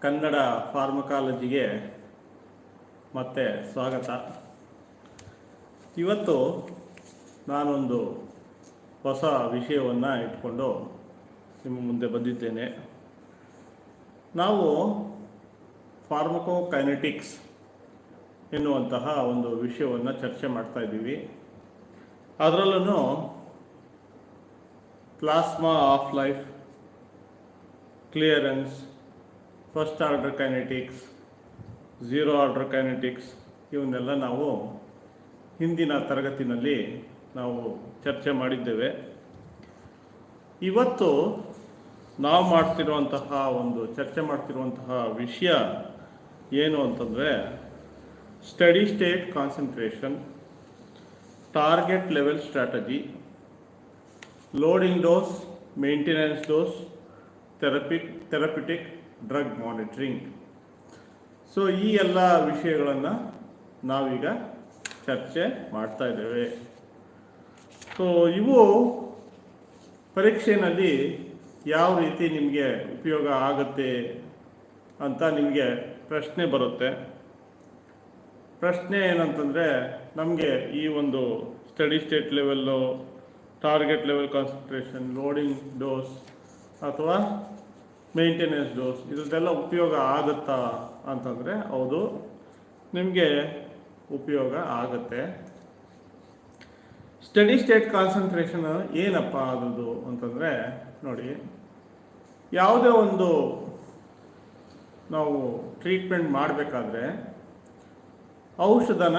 ಕನ್ನಡ ಫಾರ್ಮಕಾಲಜಿಗೆ ಮತ್ತೆ ಸ್ವಾಗತ. ಇವತ್ತು ನಾನೊಂದು ಹೊಸ ವಿಷಯವನ್ನು ಇಟ್ಕೊಂಡು ನಿಮ್ಮ ಮುಂದೆ ಬಂದಿದ್ದೇನೆ. ನಾವು ಫಾರ್ಮಕೋಕೈನೆಟಿಕ್ಸ್ ಎನ್ನುವಂತಹ ಒಂದು ವಿಷಯವನ್ನು ಚರ್ಚೆ ಮಾಡ್ತಾ ಇದ್ದೀವಿ. ಅದರಲ್ಲೂ plasma half life, clearance first order kinetics zero order kinetics ಇವನ್ನೆಲ್ಲ ನಾವು ಹಿಂದಿನ ತರಗತಿನಲ್ಲಿ ನಾವು ಚರ್ಚೆ ಮಾಡಿದ್ದೇವೆ. ಇವತ್ತು ನಾವು ಮಾಡ್ತಿರುವಂತಹ ಒಂದು ಚರ್ಚೆ ಮಾಡ್ತಿರುವಂತಹ ವಿಷಯ ಏನು ಅಂತಂದರೆ steady state concentration target level strategy loading dose maintenance dose therapeutic therapeutic drug monitoring so ಈ ಎಲ್ಲ ವಿಷಯಗಳನ್ನು ನಾವೀಗ ಚರ್ಚೆ ಮಾಡ್ತಾ ಇದ್ದೇವೆ. ಸೊ ಇವು ಪರೀಕ್ಷೆಯಲ್ಲಿ ಯಾವ ರೀತಿ ನಿಮಗೆ ಉಪಯೋಗ ಆಗುತ್ತೆ ಅಂತ ನಿಮಗೆ ಪ್ರಶ್ನೆ ಬರುತ್ತೆ. ಪ್ರಶ್ನೆ ಏನಂತಂದರೆ, ನಮಗೆ ಈ ಒಂದು steady state level target level concentration loading dose ಅಥವಾ ಮೇಂಟೆನೆನ್ಸ್ ಡೋಸ್ ಇದ್ರದ್ದೆಲ್ಲ ಉಪಯೋಗ ಆಗುತ್ತಾ ಅಂತಂದರೆ ಹೌದು. ನಿಮಗೆ ಉಪಯೋಗ ಆಗುತ್ತೆ. ಸ್ಟಡಿ ಸ್ಟೇಟ್ ಕಾನ್ಸಂಟ್ರೇಷನ್ ಏನಪ್ಪ ಅದು ಅಂತಂದರೆ ನೋಡಿ, ಯಾವುದೇ ಒಂದು ನಾವು ಟ್ರೀಟ್ಮೆಂಟ್ ಮಾಡಬೇಕಾದ್ರೆ ಔಷಧನ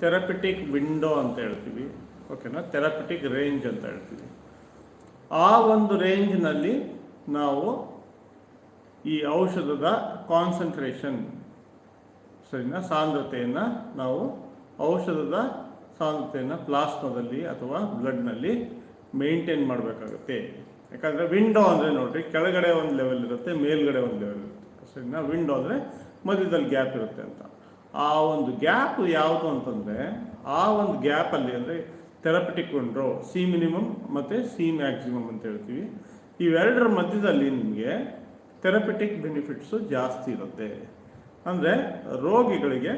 ಥೆರಪಿಟಿಕ್ ವಿಂಡೋ ಅಂತ ಹೇಳ್ತೀವಿ. ಓಕೆನಾ ಥೆರಪಿಟಿಕ್ ರೇಂಜ್ ಅಂತ ಹೇಳ್ತೀವಿ. ಆ ಒಂದು ರೇಂಜ್ನಲ್ಲಿ ನಾವು ಈ ಔಷಧದ ಕಾನ್ಸಂಟ್ರೇಷನ್ ಸರಿನಾ? ಸಾಂದ್ರತೆಯನ್ನು ನಾವು ಔಷಧದ ಸಾಂದ್ರತೆಯನ್ನು ಪ್ಲಾಸ್ಮಾದಲ್ಲಿ ಅಥವಾ ಬ್ಲಡ್ನಲ್ಲಿ ಮೇಂಟೈನ್ ಮಾಡಬೇಕಾಗುತ್ತೆ. ಯಾಕಂದರೆ ವಿಂಡೋ ಅಂದರೆ ನೋಡಿರಿ, ಕೆಳಗಡೆ ಒಂದು ಲೆವೆಲ್ ಇರುತ್ತೆ, ಮೇಲ್ಗಡೆ ಒಂದು ಲೆವೆಲ್ ಇರುತ್ತೆ. ಸರಿನಾ? ವಿಂಡೋ ಅಂದರೆ ಮಧ್ಯದಲ್ಲಿ ಗ್ಯಾಪ್ ಇರುತ್ತೆ ಅಂತ. ಆ ಒಂದು ಗ್ಯಾಪ್ ಯಾವುದು ಅಂತಂದರೆ, ಆ ಒಂದು ಗ್ಯಾಪಲ್ಲಿ ಅಂದರೆ ಥೆರಪಿಟಿಕ್ ವಿಂಡೋ ಸಿ ಮಿನಿಮಮ್ ಮತ್ತು ಸಿ ಮ್ಯಾಕ್ಸಿಮಮ್ ಅಂತ ಹೇಳ್ತೀವಿ. ಇವೆರಡರ ಮಧ್ಯದಲ್ಲಿ ನಿಮಗೆ ಥೆರಪಿಟಿಕ್ ಬೆನಿಫಿಟ್ಸು ಜಾಸ್ತಿ ಇರುತ್ತೆ. ಅಂದರೆ ರೋಗಿಗಳಿಗೆ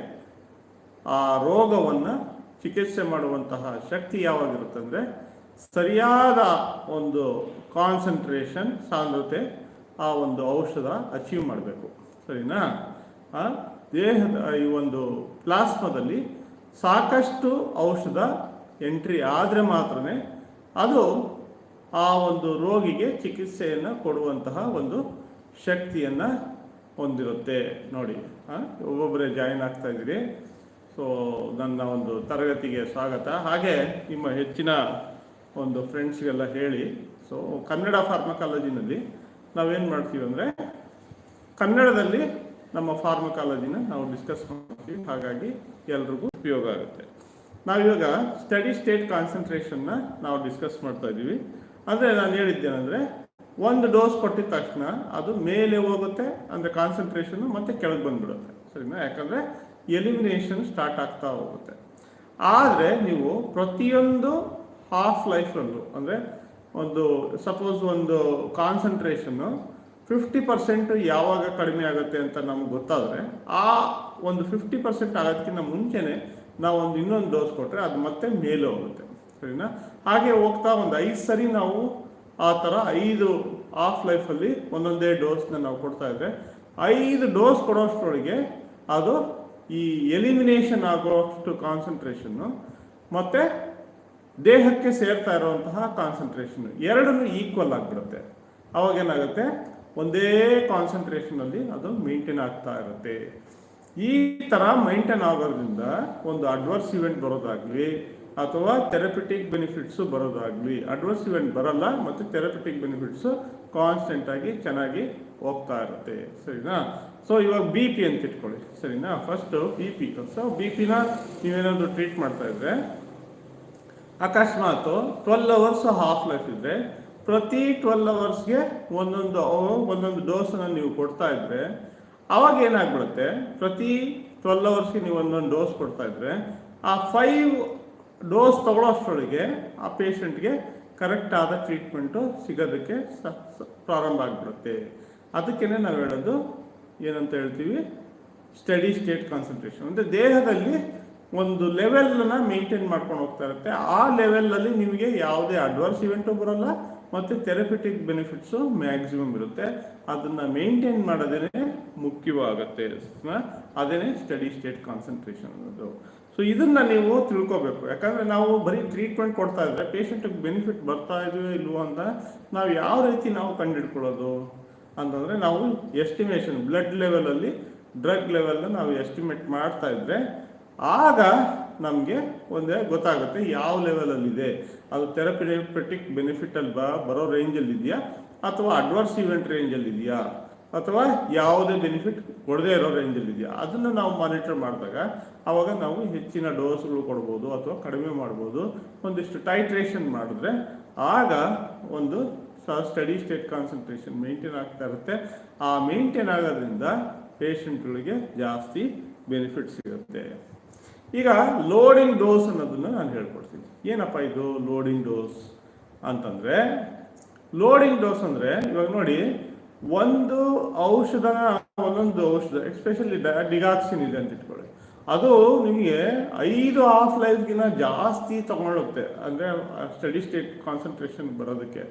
ಆ ರೋಗವನ್ನು ಚಿಕಿತ್ಸೆ ಮಾಡುವಂತಹ ಶಕ್ತಿ ಯಾವಾಗಿರುತ್ತೆ ಅಂದರೆ ಸರಿಯಾದ ಒಂದು ಕಾನ್ಸಂಟ್ರೇಷನ್, ಸಾಂದ್ರತೆ, ಆ ಒಂದು ಔಷಧ ಅಚೀವ್ ಮಾಡಬೇಕು. ಸರಿನಾ? ದೇಹದ ಈ ಒಂದು ಪ್ಲಾಸ್ಮಾದಲ್ಲಿ ಸಾಕಷ್ಟು ಔಷಧ ಎಂಟ್ರಿ ಆದರೆ ಮಾತ್ರ ಅದು ಆ ಒಂದು ರೋಗಿಗೆ ಚಿಕಿತ್ಸೆಯನ್ನು ಕೊಡುವಂತಹ ಒಂದು ಶಕ್ತಿಯನ್ನು ಹೊಂದಿರುತ್ತೆ. ನೋಡಿ ಒಬ್ಬೊಬ್ಬರೇ ಜಾಯಿನ್ ಆಗ್ತಾ ಇದ್ದೀರಿ. ಸೊ ನನ್ನ ಒಂದು ತರಗತಿಗೆ ಸ್ವಾಗತ. ಹಾಗೆ ನಿಮ್ಮ ಹೆಚ್ಚಿನ ಒಂದು ಫ್ರೆಂಡ್ಸ್ಗೆಲ್ಲ ಹೇಳಿ ಸೊ ಕನ್ನಡ ಫಾರ್ಮಕಾಲಜಿನಲ್ಲಿ ನಾವೇನು ಮಾಡ್ತೀವಿ ಅಂದರೆ, ಕನ್ನಡದಲ್ಲಿ ನಮ್ಮ ಫಾರ್ಮಕಾಲಜಿನ ನಾವು ಡಿಸ್ಕಸ್ ಮಾಡ್ತೀವಿ. ಹಾಗಾಗಿ ಎಲ್ರಿಗೂ ಉಪಯೋಗ ಆಗುತ್ತೆ. ನಾವಿವಾಗ ಸ್ಟಡಿ ಸ್ಟೇಟ್ ಕಾನ್ಸಂಟ್ರೇಷನ್ನ ನಾವು ಡಿಸ್ಕಸ್ ಮಾಡ್ತಾ ಇದ್ದೀವಿ. ಅಂದರೆ ನಾನು ಹೇಳಿದ್ದೇನೆಂದರೆ ಒಂದು ಡೋಸ್ ಕೊಟ್ಟಿದ ತಕ್ಷಣ ಅದು ಮೇಲೆ ಹೋಗುತ್ತೆ, ಅಂದರೆ ಕಾನ್ಸಂಟ್ರೇಷನ್ ಮತ್ತೆ ಕೆಳಗೆ ಬಂದ್ಬಿಡುತ್ತೆ. ಸರಿನಾ? ಯಾಕಂದರೆ ಎಲಿಮಿನೇಷನ್ ಸ್ಟಾರ್ಟ್ ಆಗ್ತಾ ಹೋಗುತ್ತೆ. ಆದರೆ ನೀವು ಪ್ರತಿಯೊಂದು ಹಾಫ್ ಲೈಫಲ್ಲೂ ಅಂದರೆ ಒಂದು ಸಪೋಸ್ ಒಂದು ಕಾನ್ಸಂಟ್ರೇಷನ್ನು ಫಿಫ್ಟಿ ಪರ್ಸೆಂಟ್ ಯಾವಾಗ ಕಡಿಮೆ ಆಗುತ್ತೆ ಅಂತ ನಮ್ಗೆ ಗೊತ್ತಾದರೆ, ಆ ಒಂದು ಫಿಫ್ಟಿ ಪರ್ಸೆಂಟ್ ಆಗೋದಕ್ಕಿಂತ ಮುಂಚೆನೆ ನಾವು ಒಂದು ಇನ್ನೊಂದು ಡೋಸ್ ಕೊಟ್ಟರೆ ಅದು ಮತ್ತೆ ಮೇಲೆ ಹೋಗುತ್ತೆ. ಸರಿನಾ? ಹಾಗೆ ಹೋಗ್ತಾ ಒಂದು ಐದು ಸರಿ ನಾವು ಆ ಥರ ಐದು ಆಫ್ ಲೈಫಲ್ಲಿ ಒಂದೊಂದೇ ಡೋಸ್ನ ನಾವು ಕೊಡ್ತಾ ಇದ್ದರೆ ಐದು ಡೋಸ್ ಕೊಡೋಷ್ಟರೊಳಗೆ ಅದು ಈ ಎಲಿಮಿನೇಷನ್ ಆಗೋಷ್ಟು ಕಾನ್ಸಂಟ್ರೇಷನ್ನು ಮತ್ತು ದೇಹಕ್ಕೆ ಸೇರ್ತಾ ಇರುವಂತಹ ಕಾನ್ಸಂಟ್ರೇಷನ್ ಎರಡನ್ನೂ ಈಕ್ವಲ್ ಆಗಿಬಿಡುತ್ತೆ. ಅವಾಗ ಏನಾಗುತ್ತೆ? ಒಂದೇ ಕಾನ್ಸಂಟ್ರೇಷನಲ್ಲಿ ಅದು ಮೇಂಟೈನ್ ಆಗ್ತಾ ಇರುತ್ತೆ. ಈ ಥರ ಮೈಂಟೈನ್ ಆಗೋದ್ರಿಂದ ಒಂದು ಅಡ್ವರ್ಸ್ ಇವೆಂಟ್ ಬರೋದಾಗ್ಲಿ ಅಥವಾ ಥೆರಪಿಟಿಕ್ ಬೆನಿಫಿಟ್ಸು ಬರೋದಾಗಲಿ ಅಡ್ವರ್ಸ್ ಇವೆಂಟ್ ಬರಲ್ಲ ಮತ್ತು ಥೆರಪಿಟಿಕ್ ಬೆನಿಫಿಟ್ಸು ಕಾನ್ಸ್ಟೆಂಟ್ ಆಗಿ ಚೆನ್ನಾಗಿ ಹೋಗ್ತಾ ಇರುತ್ತೆ. ಸರಿನಾ? ಸೊ ಇವಾಗ ಬಿ ಪಿ ಅಂತ ಇಟ್ಕೊಳ್ಳಿ. ಸರಿನಾ? First B P so B ಪಿನ ನೀವೇನಾದರೂ ಟ್ರೀಟ್ ಮಾಡ್ತಾ ಇದ್ರೆ, ಅಕಸ್ಮಾತ್ ಟ್ವೆಲ್ ಅವರ್ಸ್ ಹಾಫ್ ಲೈಫ್ ಇದ್ದರೆ ಪ್ರತಿ ಟ್ವೆಲ್ ಅವರ್ಸ್ಗೆ ಒಂದೊಂದು ಒಂದೊಂದು ಡೋಸನ್ನು ನೀವು ಕೊಡ್ತಾ ಇದ್ರೆ, ಅವಾಗ ಏನಾಗ್ಬಿಡುತ್ತೆ? ಪ್ರತಿ ಟ್ವೆಲ್ ಅವರ್ಸ್ಗೆ ನೀವು ಒಂದೊಂದು ಡೋಸ್ ಕೊಡ್ತಾ ಇದ್ರೆ, ಆ ಫೈವ್ ಡೋಸ್ ತಗೊಳ್ಳೋಷ್ಟರೊಳಗೆ ಆ ಪೇಷಂಟ್ಗೆ ಕರೆಕ್ಟ್ ಆದ ಟ್ರೀಟ್ಮೆಂಟು ಸಿಗೋದಕ್ಕೆ ಸ ಪ್ರಾರಂಭ ಆಗಿಬಿಡುತ್ತೆ. ಅದಕ್ಕೇ ನಾವು ಹೇಳೋದು, ಏನಂತ ಹೇಳ್ತೀವಿ ಸ್ಟಡಿ ಸ್ಟೇಟ್ ಕಾನ್ಸಂಟ್ರೇಷನ್ ಅಂದರೆ ದೇಹದಲ್ಲಿ ಒಂದು ಲೆವೆಲ್ನ ಮೇಂಟೈನ್ ಮಾಡ್ಕೊಂಡು ಹೋಗ್ತಾ ಇರುತ್ತೆ. ಆ ಲೆವೆಲಲ್ಲಿ ನಿಮಗೆ ಯಾವುದೇ ಅಡ್ವರ್ಸ್ ಇವೆಂಟು ಬರೋಲ್ಲ, ಮತ್ತು ಥೆರಪಿಟಿಕ್ ಬೆನಿಫಿಟ್ಸು ಮ್ಯಾಕ್ಸಿಮಮ್ ಇರುತ್ತೆ. ಅದನ್ನು ಮೇಂಟೈನ್ ಮಾಡೋದೇ ಮುಖ್ಯವಾಗುತ್ತೆ. ಅದೇನೇ ಸ್ಟಡಿ ಸ್ಟೇಟ್ ಕಾನ್ಸಂಟ್ರೇಷನ್ ಅನ್ನೋದು. ಸೊ ಇದನ್ನ ನೀವು ತಿಳ್ಕೊಬೇಕು. ಯಾಕಂದ್ರೆ ನಾವು ಬರೀ ಟ್ರೀಟ್ಮೆಂಟ್ ಕೊಡ್ತಾ ಇದ್ರೆ ಪೇಷಂಟ್ಗೆ ಬೆನಿಫಿಟ್ ಬರ್ತಾ ಇದೆಯೋ ಇಲ್ವೋ ಅಂತ ನಾವು ಯಾವ ರೀತಿ ನಾವು ಕಂಡುಹಿಡ್ಕೊಳ್ಳೋದು? ಅಂತಂದ್ರೆ ನಾವು ಎಸ್ಟಿಮೇಷನ್ ಬ್ಲಡ್ ಲೆವೆಲಲ್ಲಿ ಡ್ರಗ್ ಲೆವೆಲ್ ನಾವು ಎಸ್ಟಿಮೇಟ್ ಮಾಡ್ತಾ ಇದ್ರೆ ಆಗ ನಮಗೆ ಒಂದೇ ಗೊತ್ತಾಗುತ್ತೆ ಯಾವ ಲೆವೆಲಲ್ಲಿದೆ ಅದು ಥೆರಪಿಟಿಕ್ ಬೆನಿಫಿಟಲ್ಲಿ ಬರೋ ರೇಂಜಲ್ಲಿ ಇದೆಯಾ? ಅಥವಾ ಅಡ್ವರ್ಸ್ ಇವೆಂಟ್ ರೇಂಜಲ್ಲಿ ಇದೆಯಾ? ಅಥವಾ ಯಾವುದೇ ಬೆನಿಫಿಟ್ ಕೊಡದೇ ಇರೋ ರೇಂಜಲ್ಲಿ ಇದೆಯಾ? ಅದನ್ನು ನಾವು ಮಾನಿಟರ್ ಮಾಡಿದಾಗ ಆವಾಗ ನಾವು ಹೆಚ್ಚಿನ ಡೋಸ್ಗಳು ಕೊಡ್ಬೋದು ಅಥವಾ ಕಡಿಮೆ ಮಾಡ್ಬೋದು. ಒಂದಿಷ್ಟು ಟೈಟ್ರೇಷನ್ ಮಾಡಿದ್ರೆ ಆಗ ಒಂದು ಸ್ಟಡಿ ಸ್ಟೇಟ್ ಕಾನ್ಸಂಟ್ರೇಷನ್ ಮೇಂಟೈನ್ ಆಗ್ತಾ ಇರುತ್ತೆ. ಆ ಮೇಂಟೈನ್ ಆಗೋದ್ರಿಂದ ಪೇಷಂಟ್ಗಳಿಗೆ ಜಾಸ್ತಿ ಬೆನಿಫಿಟ್ ಸಿಗುತ್ತೆ. ಈಗ ಲೋಡಿಂಗ್ ಡೋಸ್ ಅನ್ನೋದನ್ನು ನಾನು ಹೇಳ್ಕೊಡ್ತೀನಿ. ಏನಪ್ಪ ಇದು ಲೋಡಿಂಗ್ ಡೋಸ್ ಅಂತಂದರೆ? ಲೋಡಿಂಗ್ ಡೋಸ್ ಅಂದರೆ ಇವಾಗ ನೋಡಿ ಒಂದು ಔಷಧನ, ಒಂದೊಂದು ಔಷಧ ಎಸ್ಪೆಷಲಿ ಡಿಗಾಕ್ಸಿನ್ ಇದೆ ಅಂತ ಇಟ್ಕೊಳ್ಳಿ. ಅದು ನಿಮಗೆ ಐದು ಆಫ್ ಲೈಫ್ಗಿಂತ ಜಾಸ್ತಿ ತಗೊಳ್ಳುತ್ತೆ ಅಂದರೆ ಸ್ಟಡಿ ಸ್ಟೇಟ್ ಕಾನ್ಸಂಟ್ರೇಷನ್ ಬರೋದಕ್ಕೆ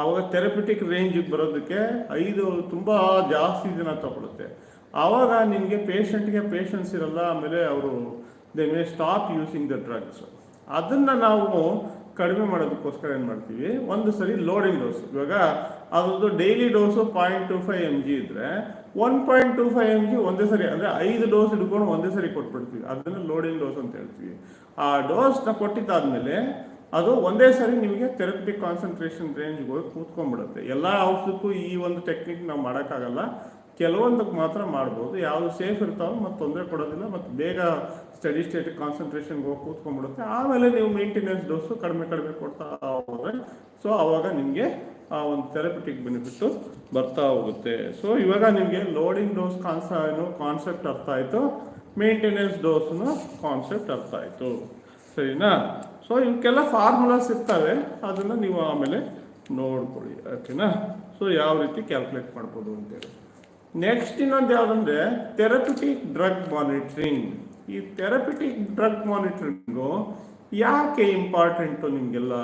ಆವಾಗ ಥೆರಪಿಟಿಕ್ ರೇಂಜಿಗೆ ಬರೋದಕ್ಕೆ ಐದು ತುಂಬ ಜಾಸ್ತಿ ದಿನ ತಗೊಳುತ್ತೆ. ಆವಾಗ ನಿಮಗೆ ಪೇಷಂಟ್ಗೆ ಪೇಷನ್ಸ್ ಇರಲ್ಲ, ಆಮೇಲೆ ಅವರು they may stop using the drugs ಅದನ್ನು ನಾವು ಕಡಿಮೆ ಮಾಡೋದಕ್ಕೋಸ್ಕರ ಏನು ಮಾಡ್ತೀವಿ? ಒಂದು ಸರಿ ಲೋಡಿಂಗ್ ಡೋಸ್ ಇವಾಗ ಅದೊಂದು daily dose point two five M G ಇದ್ರೆ one point two five M G ಒಂದೇ ಸರಿ, ಅಂದರೆ ಐದು ಡೋಸ್ ಹಿಡ್ಕೊಂಡು ಒಂದೇ ಸರಿ ಕೊಟ್ಬಿಡ್ತೀವಿ. ಅದನ್ನು ಲೋಡಿಂಗ್ ಡೋಸ್ ಅಂತ ಹೇಳ್ತೀವಿ. ಆ ಡೋಸ್ನ ಕೊಟ್ಟಿದ್ದಾದ್ಮೇಲೆ ಅದು ಒಂದೇ ಸರಿ ನಿಮಗೆ ಥೆರಪಿಟಿಕ್ ಕಾನ್ಸಂಟ್ರೇಷನ್ ರೇಂಜ್ಗೆ ಹೋಗಿ ಕೂತ್ಕೊಂಡ್ಬಿಡುತ್ತೆ. ಎಲ್ಲ ಔಷಧಕ್ಕೂ ಈ ಒಂದು ಟೆಕ್ನಿಕ್ ನಾವು ಮಾಡೋಕ್ಕಾಗಲ್ಲ. ಕೆಲವೊಂದಕ್ಕೆ ಮಾತ್ರ ಮಾಡ್ಬೋದು. ಯಾವುದು ಸೇಫ್ ಇರ್ತಾವೋ ಮತ್ತು ತೊಂದರೆ ಕೊಡೋದಿಲ್ಲ ಮತ್ತು ಬೇಗ ಸ್ಟಡಿ ಸ್ಟೇಟ್ ಕಾನ್ಸಂಟ್ರೇಷನ್ಗೆ ಹೋಗಿ ಕೂತ್ಕೊಂಡ್ಬಿಡುತ್ತೆ. ಆಮೇಲೆ ನೀವು ಮೇಂಟೆನೆನ್ಸ್ ಡೋಸು ಕಡಿಮೆ ಕಡಿಮೆ ಕೊಡ್ತಾ ಹೋದರೆ ಸೊ ಆವಾಗ ನಿಮಗೆ ಆ ಒಂದು ಥೆರಪಿಟಿಕ್ ಬೆನಿಫಿಟ್ಟು ಬರ್ತಾ ಹೋಗುತ್ತೆ. ಸೊ ಇವಾಗ ನಿಮಗೆ ಲೋಡಿಂಗ್ ಡೋಸ್ ಕಾನ್ಸ ಏನು ಕಾನ್ಸೆಪ್ಟ್ ಅರ್ಥ ಆಯಿತು. ಮೇಂಟೆನೆನ್ಸ್ ಡೋಸ್ನು ಕಾನ್ಸೆಪ್ಟ್ ಅರ್ಥ ಆಯಿತು. ಸರಿನಾ? ಸೊ ಇವಕ್ಕೆಲ್ಲ ಫಾರ್ಮುಲಾಸ್ ಇರ್ತವೆ. ಅದನ್ನು ನೀವು ಆಮೇಲೆ ನೋಡ್ಕೊಳ್ಳಿ. ಓಕೆನಾ ಸೊ ಯಾವ ರೀತಿ ಕ್ಯಾಲ್ಕುಲೇಟ್ ಮಾಡ್ಬೋದು ಅಂತೇಳಿ. ನೆಕ್ಸ್ಟ್ ಇನ್ನೊಂದು ಯಾವುದಂದ್ರೆ ಥೆರಪಿಟಿಕ್ ಡ್ರಗ್ ಮಾನಿಟ್ರಿಂಗ್ ಈ ಥೆರಪಿಟಿಕ್ ಡ್ರಗ್ ಮಾನಿಟ್ರಿಂಗು ಯಾಕೆ ಇಂಪಾರ್ಟೆಂಟು ನಿಮಗೆಲ್ಲ?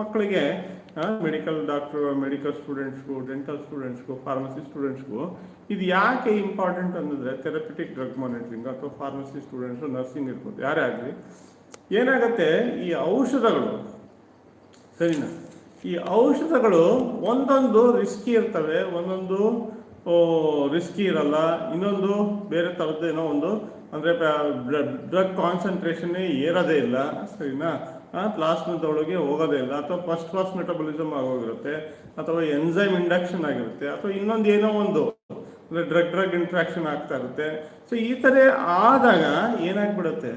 ಮಕ್ಕಳಿಗೆ ಮೆಡಿಕಲ್ ಡಾಕ್ಟ್ರು ಮೆಡಿಕಲ್ ಸ್ಟೂಡೆಂಟ್ಸ್ಗೂ ಡೆಂಟಲ್ ಸ್ಟೂಡೆಂಟ್ಸ್ಗೂ ಫಾರ್ಮಸಿ ಸ್ಟೂಡೆಂಟ್ಸ್ಗೂ ಇದು ಯಾಕೆ ಇಂಪಾರ್ಟೆಂಟ್ ಅಂದರೆ ಥೆರಪಿಟಿಕ್ ಡ್ರಗ್ ಮಾನಿಟ್ರಿಂಗ್ ಅಥವಾ ಫಾರ್ಮಸಿ ಸ್ಟೂಡೆಂಟ್ಸು ನರ್ಸಿಂಗ್ ಇರ್ಬೋದು, ಯಾರೇ ಆಗಲಿ. ಏನಾಗುತ್ತೆ? ಈ ಔಷಧಗಳು, ಸರಿನಾ? ಈ ಔಷಧಗಳು ಒಂದೊಂದು ರಿಸ್ಕಿ ಇರ್ತವೆ, ಒಂದೊಂದು ರಿಸ್ಕಿ ಇರಲ್ಲ. ಇನ್ನೊಂದು ಬೇರೆ ಥರದ್ದು ಏನೋ ಒಂದು. ಅಂದರೆ ಡ್ರಗ್ ಕಾನ್ಸಂಟ್ರೇಷನ್ನೇ ಏರೋದೇ ಇಲ್ಲ. ಸರಿನಾ? ಪ್ಲಾಸ್ಮದೊಳಗೆ ಹೋಗೋದೇ ಇಲ್ಲ. ಅಥವಾ ಫಸ್ಟ್ ಕ್ಲಾಸ್ ಮೆಟಬಲಿಸಮ್ ಆಗೋಗಿರುತ್ತೆ. ಅಥವಾ ಎನ್ಸೈಮ್ ಇಂಡಕ್ಷನ್ ಆಗಿರುತ್ತೆ. ಅಥವಾ ಇನ್ನೊಂದು ಏನೋ ಒಂದು. ಅಂದರೆ ಡ್ರಗ್ ಡ್ರಗ್ ಇಂಟ್ರಾಕ್ಷನ್ ಆಗ್ತಾ ಇರುತ್ತೆ. ಸೊ ಈ ಥರ ಆದಾಗ ಏನಾಗ್ಬಿಡುತ್ತೆ?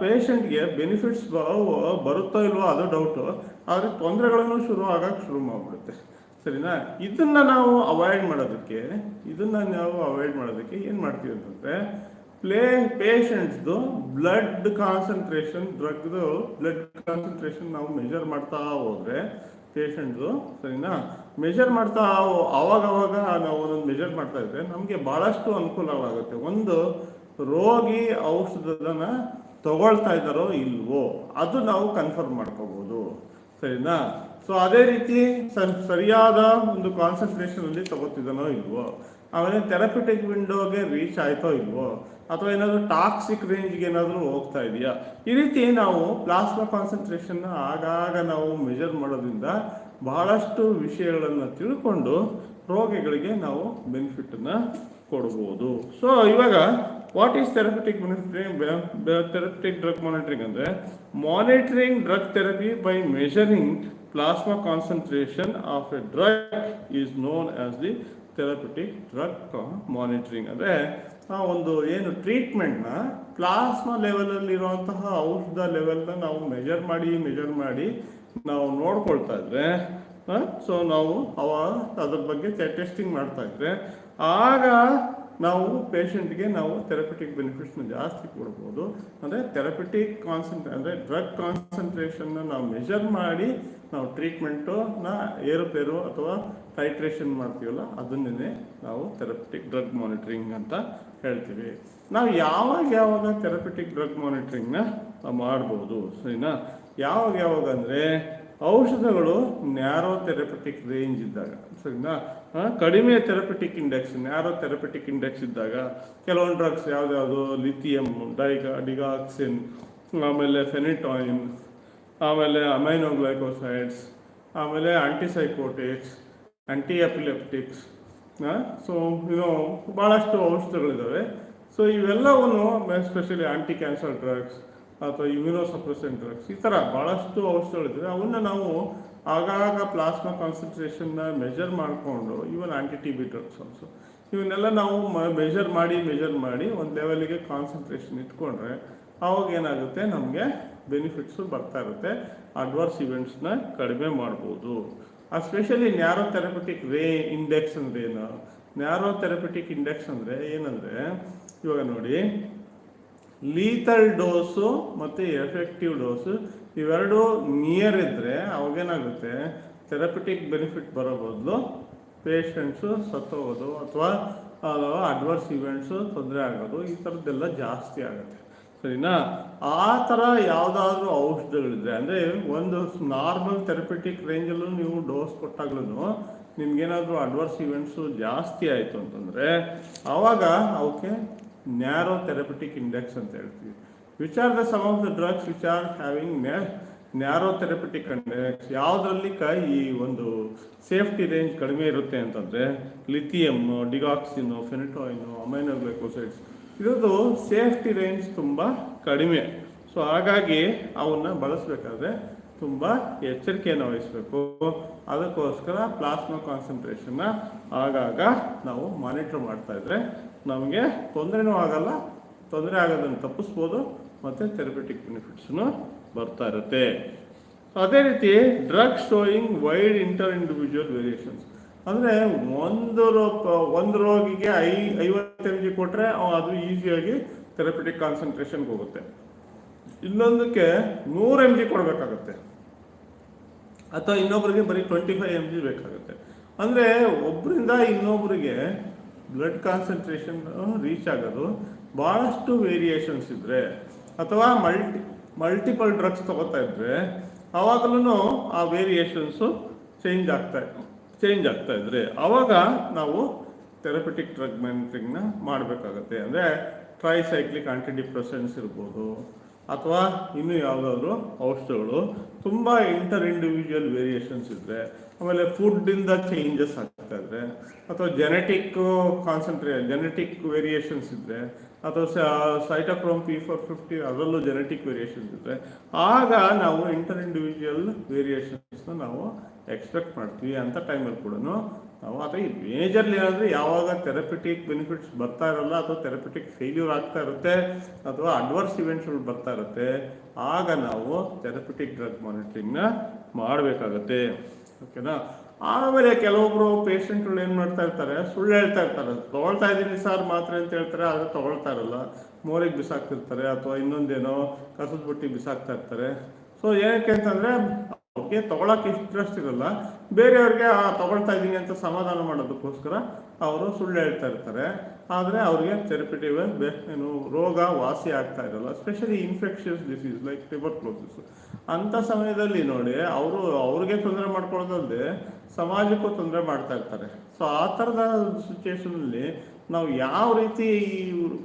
ಪೇಷಂಟ್ಗೆ ಬೆನಿಫಿಟ್ಸ್ ಬರುತ್ತೋ ಇಲ್ವೋ ಅದು ಡೌಟು ಆದರೆ ತೊಂದರೆಗಳನ್ನು ಶುರು ಆಗಕ್ಕೆ ಶುರು ಮಾಡಿಬಿಡುತ್ತೆ. ಸರಿನಾ? ಇದನ್ನ ನಾವು ಅವಾಯ್ಡ್ ಮಾಡೋದಕ್ಕೆ, ಇದನ್ನ ನಾವು ಅವಾಯ್ಡ್ ಮಾಡೋದಕ್ಕೆ ಏನು ಮಾಡ್ತೀವಿ ಅಂತಂದ್ರೆ ಪ್ಲೇ ಪೇಷಂಟ್ಸ್ದು ಬ್ಲಡ್ ಕಾನ್ಸಂಟ್ರೇಷನ್ ಡ್ರಗ್ದು ಬ್ಲಡ್ ಕಾನ್ಸಂಟ್ರೇಷನ್ ನಾವು ಮೆಜರ್ ಮಾಡ್ತಾ ಹೋದ್ರೆ ಪೇಷಂಟ್ದು ಸರಿನಾ? ಮೆಜರ್ ಮಾಡ್ತಾ ಅವಾಗ ಅವಾಗ ನಾವು ಒಂದೊಂದು ಮೆಜರ್ ಮಾಡ್ತಾ ಇದ್ರೆ ನಮಗೆ ಭಾಳಷ್ಟು ಅನುಕೂಲವಾಗುತ್ತೆ. ಒಂದು, ರೋಗಿ ಔಷಧನ ತಗೊಳ್ತಾ ಇದ್ದಾರೋ ಇಲ್ವೋ, ಅದು ನಾವು ಕನ್ಫರ್ಮ್ ಮಾಡ್ಕೋಬಹುದು ಸರಿನಾ? ಸೊ ಅದೇ ರೀತಿ ಸರಿಯಾದ ಒಂದು ಕಾನ್ಸಂಟ್ರೇಷನ್ ಅಲ್ಲಿ ತಗೋತಿದ್ದಾನೋ ಇಲ್ವೋ? ಆಮೇಲೆ ಥೆರಪಿಟಿಕ್ ವಿಂಡೋಗೆ ರೀಚ್ ಆಯ್ತೋ ಇಲ್ವೋ? ಅಥವಾ ಏನಾದರೂ ಟಾಕ್ಸಿಕ್ ರೇಂಜ್ಗೆ ಏನಾದರೂ ಹೋಗ್ತಾ ಇದೆಯಾ? ಈ ರೀತಿ ನಾವು ಪ್ಲಾಸ್ಮಾ ಕಾನ್ಸಂಟ್ರೇಷನ್ ಆಗಾಗ ನಾವು ಮೆಜರ್ ಮಾಡೋದ್ರಿಂದ ಬಹಳಷ್ಟು ವಿಷಯಗಳನ್ನು ತಿಳ್ಕೊಂಡು ರೋಗಿಗಳಿಗೆ ನಾವು ಬೆನಿಫಿಟನ್ನು ಕೊಡ್ಬೋದು. ಸೊ ಇವಾಗ what is therapeutic therapeutic drug monitoring ಅಂದರೆ monitoring drug therapy by measuring plasma concentration of a drug is known as the therapeutic drug monitoring ಅಂದರೆ ಆ ಒಂದು ಏನು ಟ್ರೀಟ್ಮೆಂಟ್ನ ಪ್ಲಾಸ್ಮಾ ಲೆವೆಲಲ್ಲಿರುವಂತಹ ಔಷಧ ಲೆವೆಲ್ನ ನಾವು ಮೆಜರ್ ಮಾಡಿ ಮೆಜರ್ ಮಾಡಿ ನಾವು ನೋಡ್ಕೊಳ್ತಾ ಇದ್ರೆ ಸೊ ನಾವು ಅವ ಅದ್ರ ಬಗ್ಗೆ ಟೆಸ್ಟಿಂಗ್ ಮಾಡ್ತಾ ಇದ್ರೆ, ಆಗ ನಾವು ಪೇಷಂಟ್ಗೆ ನಾವು ಥೆರಪಿಟಿಕ್ ಬೆನಿಫಿಟ್ಸ್ನ ಜಾಸ್ತಿ ಕೊಡ್ಬೋದು. ಅಂದರೆ ಥೆರಪಿಟಿಕ್ ಕಾನ್ಸಂಟ್ರೇ ಅಂದರೆ ಡ್ರಗ್ ಕಾನ್ಸಂಟ್ರೇಷನ್ನ ನಾವು ಮೆಷರ್ ಮಾಡಿ, ನಾವು ಟ್ರೀಟ್ಮೆಂಟುನ ಏರುಪೇರು ಅಥವಾ ಟೈಟ್ರೇಷನ್ ಮಾಡ್ತೀವಲ್ಲ ಅದನ್ನೇ ನಾವು ಥೆರಪಿಟಿಕ್ ಡ್ರಗ್ ಮಾನಿಟ್ರಿಂಗ್ ಅಂತ ಹೇಳ್ತೀವಿ. ನಾವು ಯಾವಾಗ ಯಾವಾಗ ಥೆರಪಿಟಿಕ್ ಡ್ರಗ್ ಮಾನಿಟ್ರಿಂಗ್ನ ಮಾಡ್ಬೋದು, ಸರಿನಾ? ಯಾವಾಗ ಯಾವಾಗ ಅಂದರೆ ಔಷಧಗಳು ನ್ಯಾರೋ ಥೆರಪಿಟಿಕ್ ರೇಂಜ್ ಇದ್ದಾಗ, ಸರಿನಾ? ಕಡಿಮೆ therapeutic index, narrow therapeutic index ಇದ್ದಾಗ ಕೆಲವೊಂದು ಡ್ರಗ್ಸ್ ಯಾವ್ದ್ಯಾವುದು, ಲಿಥಿಯಂ, ಡೈಗಾ, ಡಿಗಾಕ್ಸಿನ್, ಆಮೇಲೆ ಫೆನಿಟಾಯಿನ್, ಆಮೇಲೆ ಅಮೈನೋಗ್ಲೈಕೋಸೈಡ್ಸ್, ಆಮೇಲೆ ಆಂಟಿಸೈಕೋಟಿಕ್ಸ್ ಆಂಟಿ ಎಪಿಲೆಪ್ಟಿಕ್ಸ್ ಸೊ ಇದು ಭಾಳಷ್ಟು ಔಷಧಗಳಿದ್ದಾವೆ ಸೊ ಇವೆಲ್ಲವನ್ನು ಎಸ್ಪೆಷಲಿ ಆಂಟಿ ಕ್ಯಾನ್ಸರ್ ಡ್ರಗ್ಸ್ ಅಥವಾ ಇಮ್ಯುನೋ ಸಪ್ರೆಸೆಂಟ್ ಡ್ರಗ್ಸ್ ಈ ಥರ ಭಾಳಷ್ಟು ಔಷಧಗಳಿದ್ದಾವೆ ಅವನ್ನ ನಾವು ಆಗಾಗ ಪ್ಲಾಸ್ಮಾ ಕಾನ್ಸಂಟ್ರೇಷನ್ನ ಮೆಜರ್ ಮಾಡಿಕೊಂಡು even anti T B drugs also ಇವನ್ನೆಲ್ಲ ನಾವು ಮೆಜರ್ ಮಾಡಿ ಮೆಜರ್ ಮಾಡಿ ಒಂದು ಲೆವೆಲಿಗೆ ಕಾನ್ಸಂಟ್ರೇಷನ್ ಇಟ್ಕೊಂಡ್ರೆ ಆವಾಗ ಏನಾಗುತ್ತೆ? ನಮಗೆ ಬೆನಿಫಿಟ್ಸು ಬರ್ತಾ ಇರುತ್ತೆ. ಅಡ್ವರ್ಸ್ ಇವೆಂಟ್ಸ್ನ ಕಡಿಮೆ ಮಾಡ್ಬೋದು. ಆ ನ್ಯಾರೋ ಥೆರಪಿಟಿಕ್ ರೇ ಇಂಡೆಕ್ಸ್ ಅಂದ್ರೆ ಏನು? ನ್ಯಾರೋ ಥೆರಪಿಟಿಕ್ ಇಂಡೆಕ್ಸ್ ಅಂದರೆ ಏನಂದರೆ, ಇವಾಗ ನೋಡಿ ಲೀಥಲ್ ಡೋಸು ಮತ್ತು ಎಫೆಕ್ಟಿವ್ ಡೋಸು ಇವೆರಡು ನಿಯರ್ ಇದ್ದರೆ ಅವಾಗೇನಾಗುತ್ತೆ? ಥೆರಪಿಟಿಕ್ ಬೆನಿಫಿಟ್ ಬರೋ ಬದಲು ಪೇಷಂಟ್ಸು ಸತ್ತೋಗೋದು ಅಥವಾ ಅಡ್ವರ್ಸ್ ಇವೆಂಟ್ಸು ತೊಂದರೆ ಆಗೋದು, ಈ ಥರದ್ದೆಲ್ಲ ಜಾಸ್ತಿ ಆಗುತ್ತೆ. ಸರಿನಾ? ಆ ಥರ ಯಾವುದಾದ್ರೂ ಔಷಧಗಳಿದ್ರೆ, ಅಂದರೆ ಒಂದು ನಾರ್ಮಲ್ ಥೆರಪಿಟಿಕ್ ರೇಂಜಲ್ಲೂ ನೀವು ಡೋಸ್ ಕೊಟ್ಟಾಗ್ಲೂ ನಿಮ್ಗೇನಾದರೂ ಅಡ್ವರ್ಸ್ ಇವೆಂಟ್ಸು ಜಾಸ್ತಿ ಆಯಿತು ಅಂತಂದರೆ ಆವಾಗ ಅವಕ್ಕೆ ನ್ಯಾರೋ ಥೆರಪಿಟಿಕ್ ಇಂಡೆಕ್ಸ್ ಅಂತ ಹೇಳ್ತೀವಿ. Which are the some of the drugs which are having narrow therapeutic index ಯಾವುದ್ರಲ್ಲಿ ಕ ಈ ಒಂದು ಸೇಫ್ಟಿ ರೇಂಜ್ ಕಡಿಮೆ ಇರುತ್ತೆ ಅಂತಂದರೆ ಲಿಥಿಯಮ್ಮು ಡಿಗಾಕ್ಸಿನು ಫೆನಿಟಾಯಿನು ಅಮೈನೋಗ್ಲೈಕೋಸೈಡ್ಸ್ ಇದ್ರದ್ದು ಸೇಫ್ಟಿ ರೇಂಜ್ ತುಂಬ ಕಡಿಮೆ. ಸೊ ಹಾಗಾಗಿ ಅವನ್ನ ಬಳಸಬೇಕಾದ್ರೆ ತುಂಬ ಎಚ್ಚರಿಕೆಯನ್ನು ವಹಿಸಬೇಕು. ಅದಕ್ಕೋಸ್ಕರ ಪ್ಲಾಸ್ಮಾ ಕಾನ್ಸಂಟ್ರೇಷನ್ನ ಆಗಾಗ ನಾವು ಮಾನಿಟರ್ ಮಾಡ್ತಾ ಇದ್ರೆ ನಮಗೆ ತೊಂದರೆನೂ ಆಗಲ್ಲ. ತೊಂದರೆ ಆಗೋದನ್ನು ತಪ್ಪಿಸ್ಬೋದು. ಮತ್ತು ಥೆರಪಿಟಿಕ್ ಬೆನಿಫಿಟ್ಸ್ನು ಬರ್ತಾ ಇರುತ್ತೆ. ಅದೇ ರೀತಿ drug showing wide inter individual variations ಅಂದರೆ ಒಂದು ರೋ ಒಂದು ರೋಗಿಗೆ ಐ, ಐವತ್ತು ಎಂ ಜಿ ಕೊಟ್ಟರೆ ಅದು ಈಸಿಯಾಗಿ ಥೆರಪಿಟಿಕ್ ಕಾನ್ಸಂಟ್ರೇಷನ್ಗೆ ಹೋಗುತ್ತೆ. ಇನ್ನೊಂದಕ್ಕೆ ನೂರು ಎಂ ಜಿ ಕೊಡಬೇಕಾಗತ್ತೆ. ಅಥವಾ ಇನ್ನೊಬ್ಬರಿಗೆ ಬರೀ ಟ್ವೆಂಟಿ ಫೈವ್ ಎಂ ಜಿ ಬೇಕಾಗುತ್ತೆ. ಅಂದರೆ ಒಬ್ಬರಿಂದ ಇನ್ನೊಬ್ಬರಿಗೆ ಬ್ಲಡ್ ಕಾನ್ಸಂಟ್ರೇಷನ್ ರೀಚ್ ಆಗೋದು ಭಾಳಷ್ಟು ವೇರಿಯೇಷನ್ಸ್ ಇದ್ದರೆ ಅಥವಾ ಮಲ್ಟಿ ಮಲ್ಟಿಪಲ್ ಡ್ರಗ್ಸ್ ತಗೋತಾ ಇದ್ರೆ ಆವಾಗಲೂ ಆ ವೇರಿಯೇಷನ್ಸು ಚೇಂಜ್ ಆಗ್ತಾ ಚೇಂಜ್ ಆಗ್ತಾ ಇದ್ರೆ ಆವಾಗ ನಾವು ಥೆರಪಿಟಿಕ್ ಡ್ರಗ್ ಮ್ಯಾನಿಟ್ರಿಂಗ್ನ ಮಾಡಬೇಕಾಗತ್ತೆ. ಅಂದರೆ ಟ್ರೈಸೈಕ್ಲಿಕ್ ಆಂಟಿಡಿಪ್ರೆಸೆಂಟ್ಸ್ ಇರ್ಬೋದು, ಅಥವಾ ಇನ್ನೂ ಯಾವುದಾದ್ರು ಔಷಧಗಳು, ತುಂಬ ಇಂಟರ್ ಇಂಡಿವಿಜುವಲ್ ವೇರಿಯೇಷನ್ಸ್ ಇದ್ದರೆ ಆಮೇಲೆ ಫುಡ್ಡಿಂದ ಚೇಂಜಸ್ ಆಗ್ತಾ ಇದ್ರೆ, ಅಥವಾ ಜೆನೆಟಿಕ್ ಕಾನ್ಸಂಟ್ರೇ ಜೆನೆಟಿಕ್ ವೇರಿಯೇಷನ್ಸ್ ಇದ್ದರೆ ಅಥವಾ ಸೈಟಕ್ರೋಮ್ ಪಿ ಫೋರ್ ಫಿಫ್ಟಿ ಅದರಲ್ಲೂ ಜೆನೆಟಿಕ್ ವೇರಿಯೇಷನ್ಸ್ ಇದ್ದರೆ ಆಗ ನಾವು ಇಂಟರ್ ಇಂಡಿವಿಜುವಲ್ ವೇರಿಯೇಷನ್ಸ್ನ ನಾವು ಎಕ್ಸ್ಪೆಕ್ಟ್ ಮಾಡ್ತೀವಿ ಅಂಥ ಟೈಮಲ್ಲಿ ಕೂಡ ನಾವು ಅಥವಾ ಮೇಜರ್ಲಿ ಏನಂದರೆ ಯಾವಾಗ ಥೆರಪಿಟಿಕ್ ಬೆನಿಫಿಟ್ಸ್ ಬರ್ತಾ ಇರಲ್ಲ ಅಥವಾ ಥೆರಪಿಟಿಕ್ ಫೇಲ್ಯೂರ್ ಆಗ್ತಾ ಇರುತ್ತೆ ಅಥವಾ ಅಡ್ವರ್ಸ್ ಇವೆಂಟ್ಸ್ಗಳು ಬರ್ತಾ ಇರುತ್ತೆ, ಆಗ ನಾವು ಥೆರಪಿಟಿಕ್ ಡ್ರಗ್ ಮಾನಿಟ್ರಿಂಗ್ನ ಮಾಡಬೇಕಾಗತ್ತೆ. ಓಕೆನಾ ಆಮೇಲೆ ಕೆಲವೊಬ್ರು ಪೇಷಂಟ್ಗಳು ಏನು ಮಾಡ್ತಾ ಇರ್ತಾರೆ, ಸುಳ್ಳು ಹೇಳ್ತಾ ಇರ್ತಾರೆ. ತೊಗೊಳ್ತಾ ಇದ್ದೀನಿ ಸರ್, ಮಾತ್ರೆ ಅಂತ ಹೇಳ್ತಾರೆ, ಆದರೆ ತೊಗೊಳ್ತಾ ಇರಲ್ಲ. ಮೋರಿಗೆ ಬಿಸಾಕ್ತಿರ್ತಾರೆ ಅಥವಾ ಇನ್ನೊಂದೇನೋ ಕಸದ ಬುಟ್ಟಿ ಬಿಸಾಕ್ತಾ ಇರ್ತಾರೆ. ಸೊ ಏನಕ್ಕೆ ಅಂತಂದರೆ, ಅವ್ರಿಗೆ ತೊಗೊಳಕ್ಕೆ ಇಂಟ್ರೆಸ್ಟ್ ಇರಲ್ಲ. ಬೇರೆಯವ್ರಿಗೆ ತೊಗೊಳ್ತಾ ಇದ್ದೀನಿ ಅಂತ ಸಮಾಧಾನ ಮಾಡೋದಕ್ಕೋಸ್ಕರ ಅವರು ಸುಳ್ಳು ಹೇಳ್ತಾ ಇರ್ತಾರೆ. ಆದರೆ ಅವ್ರಿಗೆ ಥೆರಪಿಟಿವ್ ಏನು ರೋಗ ವಾಸಿ ಆಗ್ತಾ ಇರಲ್ಲ specially infections disease like tuberculosis ಅಂಥ ಸಮಯದಲ್ಲಿ ನೋಡಿ, ಅವರು, ಅವ್ರಿಗೆ ತೊಂದರೆ ಮಾಡ್ಕೊಳ್ಳೋದಲ್ಲದೆ ಸಮಾಜಕ್ಕೂ ತೊಂದರೆ ಮಾಡ್ತಾ ಇರ್ತಾರೆ. ಸೊ ಆ ಥರದ ಸಿಚುವೇಶನಲ್ಲಿ ನಾವು ಯಾವ ರೀತಿ ಈ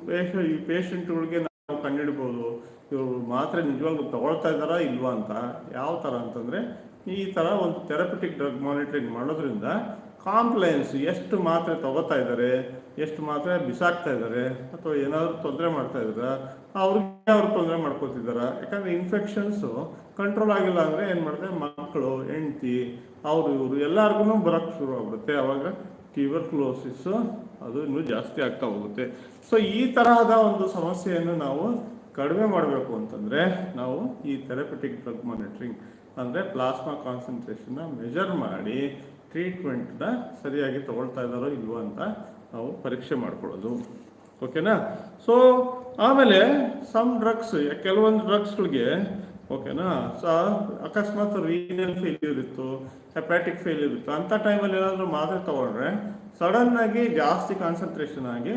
ಪೇಷ ಈ ಪೇಷಂಟ್ಗಳಿಗೆ ನಾವು ಕಂಡುಹಿಡ್ಬೋದು? ಇವರು ಮಾತ್ರೆ ನಿಜವಾಗ್ಲೂ ತಗೊಳ್ತಾ ಇದ್ದಾರಾ ಇಲ್ವಾ ಅಂತ? ಯಾವ ಥರ ಅಂತಂದರೆ, ಈ ಥರ ಒಂದು ಥೆರಪಿಟಿಕ್ ಡ್ರಗ್ ಮಾನಿಟ್ರಿಂಗ್ ಮಾಡೋದ್ರಿಂದ ಕಾಂಪ್ಲೈನ್ಸ್ ಎಷ್ಟು ಮಾತ್ರೆ ತಗೋತಾ ಇದ್ದಾರೆ, ಎಷ್ಟು ಮಾತ್ರೆ ಬಿಸಾಕ್ತಾ ಇದ್ದಾರೆ, ಅಥವಾ ಏನಾದರೂ ತೊಂದರೆ ಮಾಡ್ತಾ ಇದ್ದಾರಾ, ಅವ್ರಿಗೆ ಅವ್ರು ತೊಂದರೆ ಮಾಡ್ಕೋತಿದ್ದಾರಾ? ಯಾಕಂದರೆ ಇನ್ಫೆಕ್ಷನ್ಸು ಕಂಟ್ರೋಲ್ ಆಗಿಲ್ಲ ಅಂದರೆ ಏನು ಮಾಡ್ತಾರೆ? ಮಕ್ಕಳು, ಹೆಂಡ್ತಿ ಅವರು ಇವರು ಎಲ್ಲರಿಗೂ ಬರೋಕ್ಕೆ ಶುರು ಆಗ್ಬಿಡುತ್ತೆ. ಅವಾಗ ಟ್ಯೂಬರ್ಕ್ಲೋಸಿಸ್ಸು ಅದು ಇನ್ನೂ ಜಾಸ್ತಿ ಆಗ್ತಾ ಹೋಗುತ್ತೆ. ಸೊ ಈ ತರಹದ ಒಂದು ಸಮಸ್ಯೆಯನ್ನು ನಾವು ಕಡಿಮೆ ಮಾಡಬೇಕು ಅಂತಂದರೆ, ನಾವು ಈ ಥೆರಪಿಟಿಕ್ ಡ್ರಗ್ ಮಾನಿಟ್ರಿಂಗ್ ಅಂದರೆ ಪ್ಲಾಸ್ಮಾ ಕಾನ್ಸಂಟ್ರೇಷನ್ನ ಮೆಜರ್ ಮಾಡಿ ಟ್ರೀಟ್ಮೆಂಟ್ನ ಸರಿಯಾಗಿ ತಗೊಳ್ತಾ ಇದ್ದಾರೋ ಇಲ್ವೋ ಅಂತ ನಾವು ಪರೀಕ್ಷೆ ಮಾಡ್ಕೊಳ್ಳೋದು. ಓಕೆನಾ ಸೊ ಆಮೇಲೆ ಸಮ್ ಡ್ರಗ್ಸ್ ಕೆಲವೊಂದು ಡ್ರಗ್ಸ್ಗಳಿಗೆ ಓಕೆನಾ? ಸೊ ಅಕಸ್ಮಾತ್ ರೀನಲ್ ಫೇಲ್ಯೂರ್ ಇತ್ತು ಹೆಪ್ಯಾಟಿಕ್ ಫೇಲ್ಯೂರ್ ಇತ್ತು ಅಂಥ ಟೈಮಲ್ಲಿ ಏನಾದರೂ ಮಾತ್ರೆ ತೊಗೊಂಡ್ರೆ ಆಗಿ ಜಾಸ್ತಿ ಕಾನ್ಸಂಟ್ರೇಷನ್ ಆಗಿ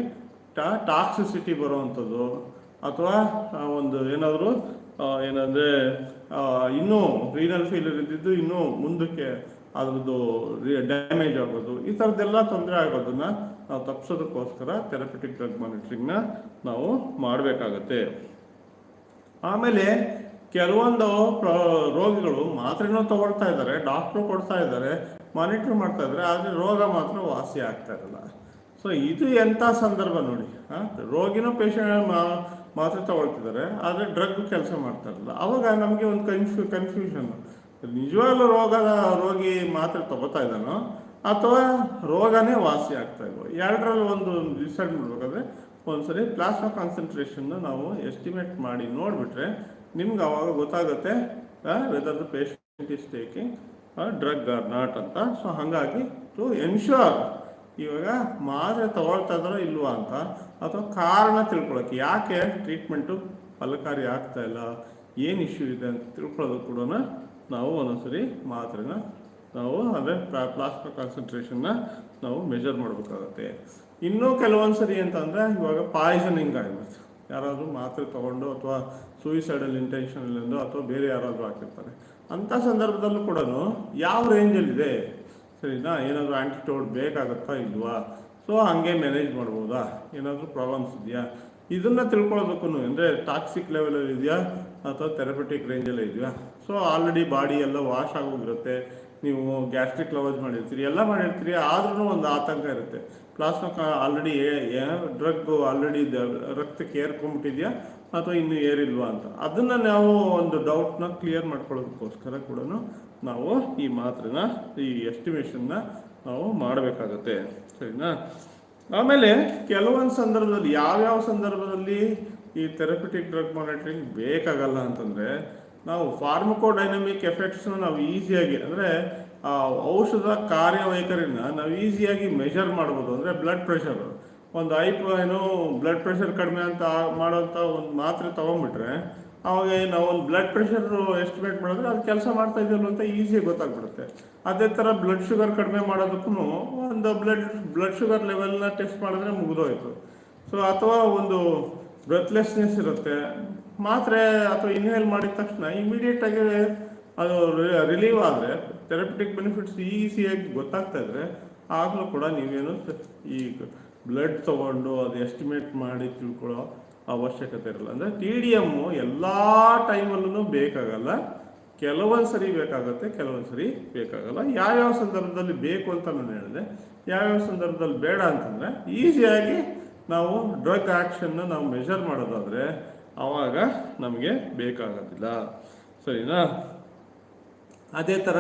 ಟಾ ಟಾಕ್ಸಿಸಿಟಿ ಬರುವಂಥದ್ದು, ಅಥವಾ ಒಂದು ಏನಾದರೂ ಏನಂದರೆ ಇನ್ನೂ ರೀನಲ್ ಫೇಲ್ಯೂರ್ ಇದ್ದಿದ್ದು ಇನ್ನೂ ಮುಂದಕ್ಕೆ ಅದ್ರದ್ದು ಡ್ಯಾಮೇಜ್ ಆಗೋದು, ಈ ಥರದ್ದೆಲ್ಲ ತೊಂದರೆ ಆಗೋದನ್ನ ನಾವು ತಪ್ಪಿಸೋದಕ್ಕೋಸ್ಕರ ಥೆರಪಿಟಿಕ್ ಡ್ರಗ್ ಮಾನಿಟ್ರಿಂಗ್ನ ನಾವು ಮಾಡಬೇಕಾಗತ್ತೆ. ಆಮೇಲೆ ಕೆಲವೊಂದು ಪ್ರ- ರೋಗಿಗಳು ಮಾತ್ರೆನೂ ತಗೊಳ್ತಾ ಇದ್ದಾರೆ, ಡಾಕ್ಟ್ರು ಕೊಡ್ತಾ ಇದ್ದಾರೆ, ಮಾನಿಟ್ರ್ ಮಾಡ್ತಾ ಇದ್ದಾರೆ, ಆದರೆ ರೋಗ ಮಾತ್ರ ವಾಸಿ ಆಗ್ತಾ ಇರಲ್ಲ. ಸೊ ಇದು ಎಂಥ ಸಂದರ್ಭ ನೋಡಿ, ಹಾಂ? ರೋಗಿನೂ ಪೇಷಂಟ್ ಮಾತ್ರೆ ತಗೊಳ್ತಿದ್ದಾರೆ, ಆದರೆ ಡ್ರಗ್ ಕೆಲಸ ಮಾಡ್ತಾ ಇರಲ್ಲ. ಅವಾಗ ನಮಗೆ ಒಂದು ಕನ್ಫ್ಯೂ, ಕನ್ಫ್ಯೂಷನ್. ನಿಜವಾಗ್ಲೂ ರೋಗದ, ರೋಗಿ ಮಾತ್ರೆ ತಗೋತಾ ಇದ್ದಾನೋ, ಅಥವಾ ರೋಗನೇ ವಾಸಿ ಆಗ್ತಾ ಇಲ್ವೋ? ಎರಡರಲ್ಲಿ ಒಂದು ಡಿಸೈಡ್ ಮಾಡಬೇಕಾದ್ರೆ ಒಂದ್ಸರಿ ಪ್ಲಾಸ್ಮಾ ಕಾನ್ಸಂಟ್ರೇಷನ್ನ ನಾವು ಎಸ್ಟಿಮೇಟ್ ಮಾಡಿ ನೋಡಿಬಿಟ್ರೆ ನಿಮ್ಗೆ ಅವಾಗ ಗೊತ್ತಾಗುತ್ತೆ whether the patient is taking drug or not ಅಂತ. ಸೊ ಹಾಗಾಗಿ ಟು ಎನ್ಶೋರ್ ಇವಾಗ ಮಾತ್ರೆ ತಗೊಳ್ತಾ ಇದ್ದಾರೋ ಇಲ್ವಾ ಅಂತ, ಅಥವಾ ಕಾರಣ ತಿಳ್ಕೊಳಕ್ಕೆ, ಯಾಕೆ ಟ್ರೀಟ್ಮೆಂಟು ಫಲಕಾರಿ ಆಗ್ತಾ ಇಲ್ಲ, ಏನು ಇಶ್ಯೂ ಇದೆ ಅಂತ ತಿಳ್ಕೊಳ್ಳೋದು ಕೂಡ ನಾವು ಒಂದೊಂದ್ಸರಿ ಮಾತ್ರೆನ ನಾವು ಅಂದರೆ ಪ್ಲಾಸ್ಮಾ ಕಾನ್ಸಂಟ್ರೇಷನ್ನ ನಾವು ಮೆಜರ್ ಮಾಡಬೇಕಾಗುತ್ತೆ. ಇನ್ನೂ ಕೆಲವೊಂದು ಸರಿ ಅಂತಂದರೆ ಇವಾಗ ಪಾಯ್ಸನಿಂಗ್ ಆಗಿರುತ್ತೆ. ಯಾರಾದರೂ ಮಾತ್ರೆ ತಗೊಂಡು ಅಥವಾ ಸೂಯಿಸೈಡಲ್ ಇಂಟೆನ್ಷನಲ್ಲಿಂದು ಅಥವಾ ಬೇರೆ ಯಾರಾದರೂ ಹಾಕಿರ್ತಾರೆ. ಅಂಥ ಸಂದರ್ಭದಲ್ಲೂ ಕೂಡ ಯಾವ ರೇಂಜಲ್ಲಿದೆ ಸರಿನಾ? ಏನಾದರೂ ಆ್ಯಂಟಿಟ್ಯೂಡ್ ಬೇಕಾಗುತ್ತಾ ಇಲ್ವಾ? ಸೊ ಹಾಗೆ ಮ್ಯಾನೇಜ್ ಮಾಡ್ಬೋದಾ? ಏನಾದರೂ ಪ್ರಾಬ್ಲಮ್ಸ್ ಇದೆಯಾ? ಇದನ್ನು ತಿಳ್ಕೊಳ್ಬೇಕು ಅಂದರೆ ಟಾಕ್ಸಿಕ್ ಲೆವೆಲಲ್ಲಿ ಇದೆಯಾ? ಅಥವಾ ಥೆರಪೆಟಿಕ್ ರೇಂಜಲ್ಲೇ ಇದೆಯಾ? ಸೊ ಆಲ್ರೆಡಿ ಬಾಡಿ ಎಲ್ಲ ವಾಶ್ ಆಗೋಗಿರುತ್ತೆ. ನೀವು ಗ್ಯಾಸ್ಟ್ರಿಕ್ ಲವಜ್ ಮಾಡಿರ್ತೀರಿ, ಎಲ್ಲ ಮಾಡಿರ್ತೀರಿ ಆದ್ರೂ ಒಂದು ಆತಂಕ ಇರುತ್ತೆ. ಪ್ಲಾಸ್ಮಾ ಆಲ್ರೆಡಿ ಡ್ರಗ್ ಆಲ್ರೆಡಿ ರಕ್ತಕ್ಕೆ ಏರ್ಕೊಂಡ್ಬಿಟ್ಟಿದೆಯಾ, ಅಥವಾ ಇನ್ನು ಏರಿಲ್ವಾ ಅಂತ. ಅದನ್ನು ನಾವು ಒಂದು ಡೌಟ್ನ ಕ್ಲಿಯರ್ ಮಾಡ್ಕೊಳ್ಳೋದಕ್ಕೋಸ್ಕರ ಕೂಡ ನಾವು ಈ ಮಾತ್ರೆನ, ಈ ಎಸ್ಟಿಮೇಷನ್ನ ನಾವು ಮಾಡಬೇಕಾಗತ್ತೆ. ಸರಿನಾ? ಆಮೇಲೆ ಕೆಲವೊಂದು ಸಂದರ್ಭದಲ್ಲಿ, ಯಾವ್ಯಾವ ಸಂದರ್ಭದಲ್ಲಿ ಈ ಥೆರಪಿಟಿಕ್ ಡ್ರಗ್ ಮಾನಿಟ್ರಿಂಗ್ ಬೇಕಾಗಲ್ಲ ಅಂತಂದರೆ ನಾವು ಫಾರ್ಮಕೋಡೈನಮಿಕ್ ಎಫೆಕ್ಟ್ಸ್ನ ನಾವು ಈಸಿಯಾಗಿ ಅಂದರೆ, ಆ, ಔಷಧ ಕಾರ್ಯವೈಖರಿನ ನಾವು ಈಸಿಯಾಗಿ ಮೆಷರ್ ಮಾಡ್ಬೋದು. ಅಂದರೆ ಬ್ಲಡ್ ಪ್ರೆಷರ್ ಒಂದು ಐ ಏನು ಬ್ಲಡ್ ಪ್ರೆಷರ್ ಕಡಿಮೆ ಅಂತ ಮಾಡೋಂಥ ಒಂದು ಮಾತ್ರೆ ತೊಗೊಂಡ್ಬಿಟ್ರೆ, ಅವಾಗ ನಾವು ಒಂದು ಬ್ಲಡ್ ಪ್ರೆಷರ್ ಎಸ್ಟಿಮೇಟ್ ಮಾಡಿದ್ರೆ ಅದು ಕೆಲಸ ಮಾಡ್ತಾ ಇದೆಯಲ್ಲ ಅಂತ ಈಸಿಯಾಗಿ ಗೊತ್ತಾಗ್ಬಿಡುತ್ತೆ. ಅದೇ ಥರ ಬ್ಲಡ್ ಶುಗರ್ ಕಡಿಮೆ ಮಾಡೋದಕ್ಕೂ ಒಂದು ಬ್ಲಡ್ ಬ್ಲಡ್ ಶುಗರ್ ಲೆವೆಲ್ನ ಟೆಸ್ಟ್ ಮಾಡಿದ್ರೆ ಮುಗಿದೋಯ್ತು. ಸೊ ಅಥವಾ ಒಂದು ಬ್ರೆತ್ಲೆಸ್ನೆಸ್ ಇರುತ್ತೆ. ಮಾತ್ರೆ ಅಥವಾ ಇನ್ಹೇಲ್ ಮಾಡಿದ ತಕ್ಷಣ ಇಮಿಡಿಯೇಟ್ ಆಗಿ ಅದು ರಿಲೀವ್ ಆದರೆ ಥೆರಪಿಟಿಕ್ ಬೆನಿಫಿಟ್ಸ್ ಈಸಿಯಾಗಿ ಗೊತ್ತಾಗ್ತಾ ಇದ್ರೆ, ಆಗಲೂ ಕೂಡ ನೀವೇನು ಈ ಬ್ಲಡ್ ತಗೊಂಡು ಅದು ಎಸ್ಟಿಮೇಟ್ ಮಾಡಿ ತಿಳ್ಕೊಳ್ಳೋ ಅವಶ್ಯಕತೆ ಇರಲ್ಲ. ಅಂದರೆ ಟಿ ಡಿ ಎಮ್ಮು ಎಲ್ಲ ಟೈಮಲ್ಲೂ ಬೇಕಾಗಲ್ಲ. ಕೆಲವೊಂದು ಸರಿ ಬೇಕಾಗುತ್ತೆ, ಕೆಲವೊಂದು ಸರಿ ಬೇಕಾಗಲ್ಲ. ಯಾವ್ಯಾವ ಸಂದರ್ಭದಲ್ಲಿ ಬೇಕು ಅಂತ ನಾನು ಹೇಳಿದೆ. ಯಾವ್ಯಾವ ಸಂದರ್ಭದಲ್ಲಿ ಬೇಡ ಅಂತಂದರೆ ಈಸಿಯಾಗಿ ನಾವು ಡ್ರಗ್ ಆ್ಯಕ್ಷನ್ನ ನಾವು ಮೆಷರ್ ಮಾಡೋದಾದರೆ ಆವಾಗ ನಮಗೆ ಬೇಕಾಗೋದಿಲ್ಲ. ಸರಿನಾ? ಅದೇ ಥರ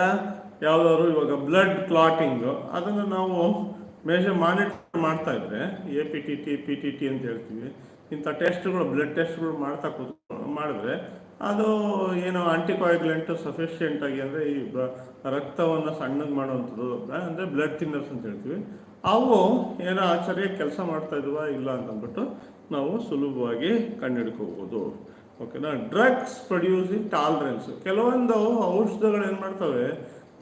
ಯಾವ್ದಾದ್ರು ಇವಾಗ ಬ್ಲಡ್ ಕ್ಲಾಟಿಂಗು ಅದನ್ನು ನಾವು ಮೇಜರ್ ಮಾನಿಟರ್ ಮಾಡ್ತಾ ಇದ್ರೆ A P T T P T T ಅಂತ ಹೇಳ್ತೀವಿ. ಇಂಥ ಟೆಸ್ಟ್ಗಳು ಬ್ಲಡ್ ಟೆಸ್ಟ್ಗಳು ಮಾಡ್ತಾ ಕೂತ್, ಮಾಡಿದ್ರೆ ಅದು ಏನು ಆಂಟಿಕೋಯಾಗ್ಲೆಂಟ್ ಸಫಿಷಿಯೆಂಟ್ ಆಗಿ ಅಂದರೆ ಈ ರಕ್ತವನ್ನು ಸಣ್ಣಗೆ ಮಾಡುವಂಥದ್ದು ಅಂದರೆ ಬ್ಲಡ್ ಥಿನ್ನರ್ಸ್ ಅಂತ ಹೇಳ್ತೀವಿ. ಅವು ಏನೋ ಸರಿಯಾಗಿ ಕೆಲಸ ಮಾಡ್ತಾ ಇದ್ವಾ ಇಲ್ಲ ಅಂತಂದ್ಬಿಟ್ಟು ನಾವು ಸುಲಭವಾಗಿ ಕಂಡುಹಿಡ್ಕೋಬೋದು. ಓಕೆನಾ ಡ್ರಗ್ಸ್ ಪ್ರೊಡ್ಯೂಸಿಂಗ್ ಟಾಲರೆನ್ಸ್ ಕೆಲವೊಂದು ಔಷಧಗಳು ಏನು ಮಾಡ್ತವೆ?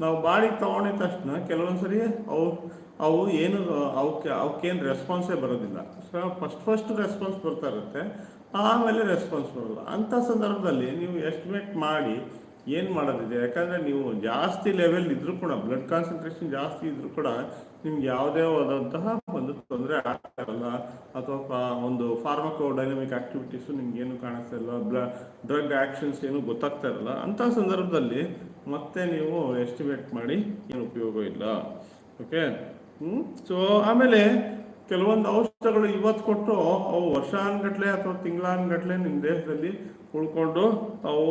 ನಾವು ಬಾಡಿಗೆ ತೊಗೊಂಡಿದ ತಕ್ಷಣ ಕೆಲವೊಂದು ಸರಿ ಅವು ಅವು ಏನು, ಅವಕ್ಕೆ, ಅವಕ್ಕೇನು ರೆಸ್ಪಾನ್ಸೇ ಬರೋದಿಲ್ಲ. ಸೊ ಫಸ್ಟ್ ಫಸ್ಟ್ ರೆಸ್ಪಾನ್ಸ್ ಬರ್ತಾ ಇರುತ್ತೆ. ಆಮೇಲೆ ರೆಸ್ಪಾನ್ಸ್ ಬರೋಲ್ಲ ಅಂಥ ಸಂದರ್ಭದಲ್ಲಿ ನೀವು ಎಸ್ಟಿಮೇಟ್ ಮಾಡಿ ಏನು ಮಾಡೋದಿದೆ? ಯಾಕಂದರೆ ನೀವು ಜಾಸ್ತಿ ಲೆವೆಲ್ ಇದ್ರೂ ಕೂಡ ಬ್ಲಡ್ ಕಾನ್ಸಂಟ್ರೇಷನ್ ಜಾಸ್ತಿ ಇದ್ರೂ ಕೂಡ ನಿಮ್ಗೆ ಯಾವುದೇ ಆದಂತಹ ಒಂದು ತೊಂದರೆ ಆಗ್ತಾ ಇರಲ್ಲ. ಅಥವಾ ಒಂದು ಫಾರ್ಮಕೋ ಡೈನಮಿಕ್ ಆಕ್ಟಿವಿಟೀಸು ನಿಮ್ಗೆ ಏನು ಕಾಣಿಸ್ತಾ ಇಲ್ಲ. ಬ್ಲ ಡ್ರಗ್ ಆ್ಯಕ್ಷನ್ಸ್ ಏನು ಗೊತ್ತಾಗ್ತಾ ಇರಲ್ಲ. ಅಂಥ ಸಂದರ್ಭದಲ್ಲಿ ಮತ್ತೆ ನೀವು ಎಸ್ಟಿಮೇಟ್ ಮಾಡಿ, ಏನು ಉಪಯೋಗ ಇಲ್ಲ. ಓಕೆ ಸೊ ಆಮೇಲೆ ಕೆಲವೊಂದು ಔಷಧಗಳು ಇವತ್ತು ಕೊಟ್ಟು ಅವು ವರ್ಷಾನ್ಗಟ್ಲೆ ಅಥವಾ ತಿಂಗಳಾನ್ಗಟ್ಲೆ ನಿಮ್ಮ ದೇಹದಲ್ಲಿ ಉಳ್ಕೊಂಡು ಅವು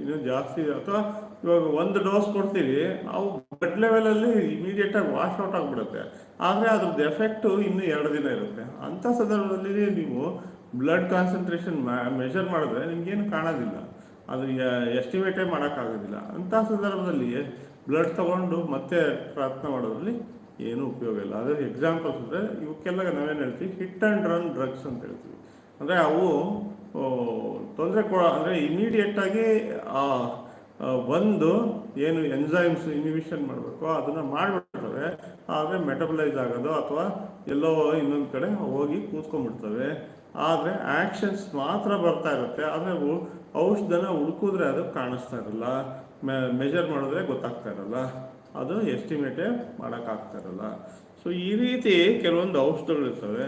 ಇನ್ನೂ ಜಾಸ್ತಿ ಅಥವಾ ಇವಾಗ ಒಂದು ಡೋಸ್ ಕೊಡ್ತೀವಿ ಅವು ಬ್ಲಡ್ ಲೆವೆಲಲ್ಲಿ ಇಮಿಡಿಯೇಟಾಗಿ ವಾಶ್ ಔಟ್ ಆಗಿಬಿಡುತ್ತೆ. ಆದರೆ ಅದ್ರದ್ದು ಎಫೆಕ್ಟು ಇನ್ನೂ ಎರಡು ದಿನ ಇರುತ್ತೆ. ಅಂಥ ಸಂದರ್ಭದಲ್ಲಿ ನೀವು ಬ್ಲಡ್ ಕಾನ್ಸಂಟ್ರೇಷನ್ ಮೆಷರ್ ಮಾಡಿದ್ರೆ ನಿಮಗೇನು ಕಾಣೋದಿಲ್ಲ. ಅದು ಎಸ್ಟಿಮೇಟೇ ಮಾಡೋಕ್ಕಾಗೋದಿಲ್ಲ. ಅಂಥ ಸಂದರ್ಭದಲ್ಲಿ ಬ್ಲಡ್ ತಗೊಂಡು ಮತ್ತೆ ಪ್ರಯತ್ನ ಮಾಡೋದ್ರಲ್ಲಿ ಏನು ಉಪಯೋಗ ಇಲ್ಲ. ಅದ್ರ ಎಕ್ಸಾಂಪಲ್ಸ್ ಅಂದರೆ ಇವಕ್ಕೆಲ್ಲ ನಾವೇನು ಹೇಳ್ತೀವಿ? ಹಿಟ್ ಆ್ಯಂಡ್ ರನ್ ಡ್ರಗ್ಸ್ ಅಂತ ಹೇಳ್ತೀವಿ. ಅಂದರೆ ಅವು ತೊಂದರೆ ಕೊ ಅಂದರೆ ಇಮಿಡಿಯೇಟಾಗಿ ಬಂದು ಏನು ಎನ್ಸೈಮ್ಸ್ ಇನ್ಹಿಬಿಷನ್ ಮಾಡಬೇಕು, ಅದನ್ನು ಮಾಡಿಬಿಡ್ತವೆ. ಆದರೆ ಮೆಟಬಲೈಸ್ ಆಗೋದು ಅಥವಾ ಎಲ್ಲೋ ಇನ್ನೊಂದು ಕಡೆ ಹೋಗಿ ಕೂತ್ಕೊಂಡ್ಬಿಡ್ತವೆ. ಆದರೆ ಆ್ಯಕ್ಷನ್ಸ್ ಮಾತ್ರ ಬರ್ತಾ ಇರುತ್ತೆ. ಆದರೆ ಔಷಧನ ಹುಡುಕಿದ್ರೆ ಅದು ಕಾಣಿಸ್ತಾ ಇರಲ್ಲ. ಮೆಜರ್ ಮಾಡಿದ್ರೆ ಗೊತ್ತಾಗ್ತಾ ಇರಲ್ಲ. ಅದು ಎಸ್ಟಿಮೇಟೇ ಮಾಡೋಕ್ಕಾಗ್ತಾ ಇರಲ್ಲ ಸೊ ಈ ರೀತಿ ಕೆಲವೊಂದು ಔಷಧಗಳಿರ್ತವೆ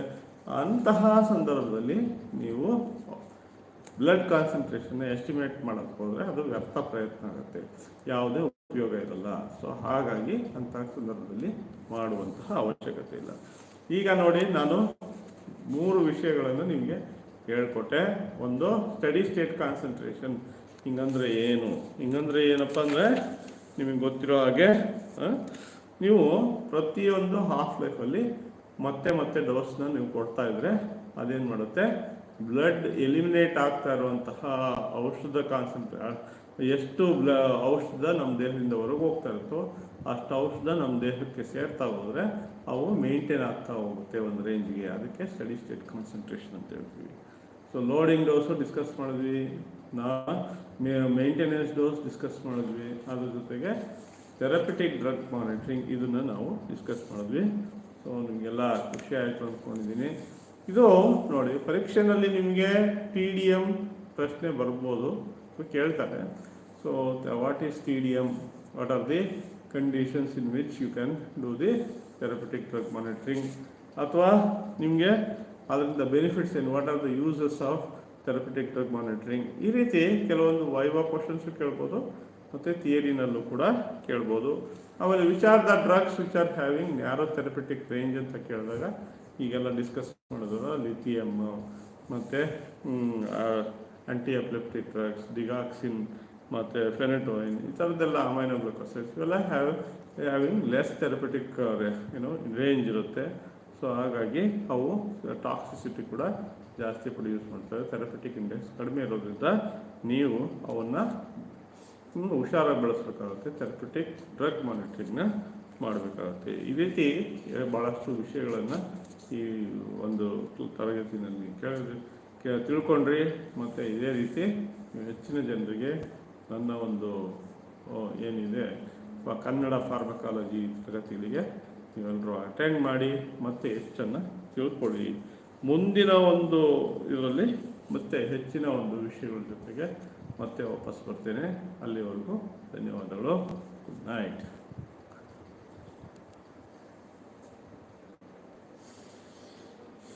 ಅಂತಹ ಸಂದರ್ಭದಲ್ಲಿ ನೀವು ಬ್ಲಡ್ ಕಾನ್ಸಂಟ್ರೇಷನ್ ಎಸ್ಟಿಮೇಟ್ ಮಾಡೋಕ್ಕೆ ಹೋದರೆ ಅದು ವ್ಯರ್ಥ ಪ್ರಯತ್ನ ಆಗುತ್ತೆ. ಯಾವುದೇ ಉಪಯೋಗ ಇರಲ್ಲ. ಸೊ ಹಾಗಾಗಿ ಅಂತಹ ಸಂದರ್ಭದಲ್ಲಿ ಮಾಡುವಂತಹ ಅವಶ್ಯಕತೆ ಇಲ್ಲ. ಈಗ ನೋಡಿ, ನಾನು ಮೂರು ವಿಷಯಗಳನ್ನು ನಿಮಗೆ ಹೇಳ್ಕೊಟ್ಟೆ. ಒಂದು ಸ್ಟಡಿ ಸ್ಟೇಟ್ ಕಾನ್ಸಂಟ್ರೇಷನ್ ಹಿಂಗಂದ್ರೆ ಏನು? ಹಿಂಗಂದ್ರೆ ಏನಪ್ಪ ಅಂದರೆ ನಿಮಗೆ ಗೊತ್ತಿರೋ ಹಾಗೆ ನೀವು ಪ್ರತಿಯೊಂದು ಹಾಫ್ ಲೈಫಲ್ಲಿ ಮತ್ತೆ ಮತ್ತೆ ಡೋಸ್ನ ನೀವು ಕೊಡ್ತಾ ಇದ್ರೆ ಅದೇನು ಮಾಡುತ್ತೆ? ಬ್ಲಡ್ ಎಲಿಮಿನೇಟ್ ಆಗ್ತಾ ಇರುವಂತಹ ಔಷಧ ಕಾನ್ಸಂಟ್ರೇ ಎಷ್ಟು ಬ್ಲ ಔಷಧ ನಮ್ಮ ದೇಹದಿಂದ ಹೊರಗೆ ಹೋಗ್ತಾ ಇರುತ್ತೋ ಅಷ್ಟು ಔಷಧ ನಮ್ಮ ದೇಹಕ್ಕೆ ಸೇರ್ತಾ ಹೋದರೆ ಅವು ಮೇಂಟೈನ್ ಆಗ್ತಾ ಹೋಗುತ್ತೆ ಒಂದು ರೇಂಜ್ಗೆ ಅದಕ್ಕೆ ಸ್ಟಡಿ ಸ್ಟೇಟ್ ಕಾನ್ಸಂಟ್ರೇಷನ್ ಅಂತ ಹೇಳ್ತೀವಿ. ಸೊ ಲೋಡಿಂಗ್ ಡೋಸು ಡಿಸ್ಕಸ್ ಮಾಡಿದ್ವಿ. ನಾ ಮೇಂಟೆನೆನ್ಸ್ ಡೋಸ್ ಡಿಸ್ಕಸ್ ಮಾಡಿದ್ವಿ. ಅದ್ರ ಜೊತೆಗೆ ಥೆರಪಿಟಿಕ್ ಡ್ರಗ್ ಮಾನಿಟ್ರಿಂಗ್ ಇದನ್ನು ನಾವು ಡಿಸ್ಕಸ್ ಮಾಡಿದ್ವಿ. ಸೊ ನಿಮಗೆಲ್ಲ ಖುಷಿ ಆಯಿತು ಅಂದ್ಕೊಂಡಿದ್ದೀನಿ ಇದು ನೋಡಿ, ಪರೀಕ್ಷೆನಲ್ಲಿ ನಿಮಗೆ ಟಿ ಡಿ ಎಂ ಪ್ರಶ್ನೆ ಬರ್ಬೋದು ಕೇಳ್ತಾರೆ. So what is T D M what are the conditions in which you can do the therapeutic drug monitoring ಅಥವಾ ನಿಮಗೆ ಅದರಿಂದ ಬೆನಿಫಿಟ್ಸ್ ಏನು? What are the uses of therapeutic drug monitoring ಈ ರೀತಿ ಕೆಲವೊಂದು ವೈವಾ ಕ್ವಶನ್ಸು ಕೇಳ್ಬೋದು, ಮತ್ತು ಥಿಯರಿನಲ್ಲೂ ಕೂಡ ಕೇಳ್ಬೋದು. ಆಮೇಲೆ which are the drugs which are having narrow therapeutic range ಅಂತ ಕೇಳಿದಾಗ ಈಗೆಲ್ಲ ಡಿಸ್ಕಸ್ ಮಾಡಿದ್ರು ಲಿಥಿಯಮ್ ಮತ್ತು ಆಂಟಿ ಅಪ್ಲೆಪ್ಟಿಕ್ ಡ್ರಗ್ಸ್ ಡಿಗಾಕ್ಸಿನ್ ಮತ್ತು ಫೆನೆಟೋಯಿನ್ ಈ ಥರದ್ದೆಲ್ಲ ಅಮೈನೋ ಗ್ಲುಕೋಸೈಡ್ಸ್ ಇವೆಲ್ಲ ಹ್ಯಾವ್ ಹ್ಯಾವಿಂಗ್ ಲೆಸ್ ಥೆರಪಿಟಿಕ್ ಏನೋ ರೇಂಜ್ ಇರುತ್ತೆ. ಸೊ ಹಾಗಾಗಿ ಅವು ಟಾಕ್ಸಿಸಿಟಿ ಕೂಡ ಜಾಸ್ತಿ ಪ್ರೊಡ್ಯೂಸ್ ಮಾಡ್ತವೆ ಥೆರಪಿಟಿಕ್ ಇಂಡೆಕ್ಸ್ ಕಡಿಮೆ ಇರೋದ್ರಿಂದ ನೀವು ಅವನ್ನು ತುಂಬ ಹುಷಾರಾಗಿ ಬಳಸಬೇಕಾಗುತ್ತೆ ಥೆರಪಿಟಿಕ್ ಡ್ರಗ್ ಮಾನಿಟ್ರಿಂಗ್ನ ಮಾಡಬೇಕಾಗುತ್ತೆ. ಈ ರೀತಿ ಭಾಳಷ್ಟು ವಿಷಯಗಳನ್ನು ಈ ಒಂದು ತರಗತಿನಲ್ಲಿ ಕೇಳಿದ್ರಿ ತಿಳ್ಕೊಂಡ್ರಿ, ಮತ್ತು ಇದೇ ರೀತಿ ಹೆಚ್ಚಿನ ಜನರಿಗೆ ನನ್ನ ಒಂದು ಏನಿದೆ ಕನ್ನಡ ಫಾರ್ಮಕಾಲಜಿ ತರಗತಿಗಳಿಗೆ ನೀವೆಲ್ಲರೂ ಅಟೆಂಡ್ ಮಾಡಿ, ಮತ್ತು ಹೆಚ್ಚನ್ನು ತಿಳ್ಕೊಳ್ಳಿ. ಮುಂದಿನ ಒಂದು ಇದರಲ್ಲಿ ಮತ್ತೆ ಹೆಚ್ಚಿನ ಒಂದು ವಿಷಯಗಳ ಜೊತೆಗೆ ಮತ್ತೆ ವಾಪಸ್ ಬರ್ತೇನೆ. ಅಲ್ಲಿವರೆಗೂ ಧನ್ಯವಾದಗಳು. Good night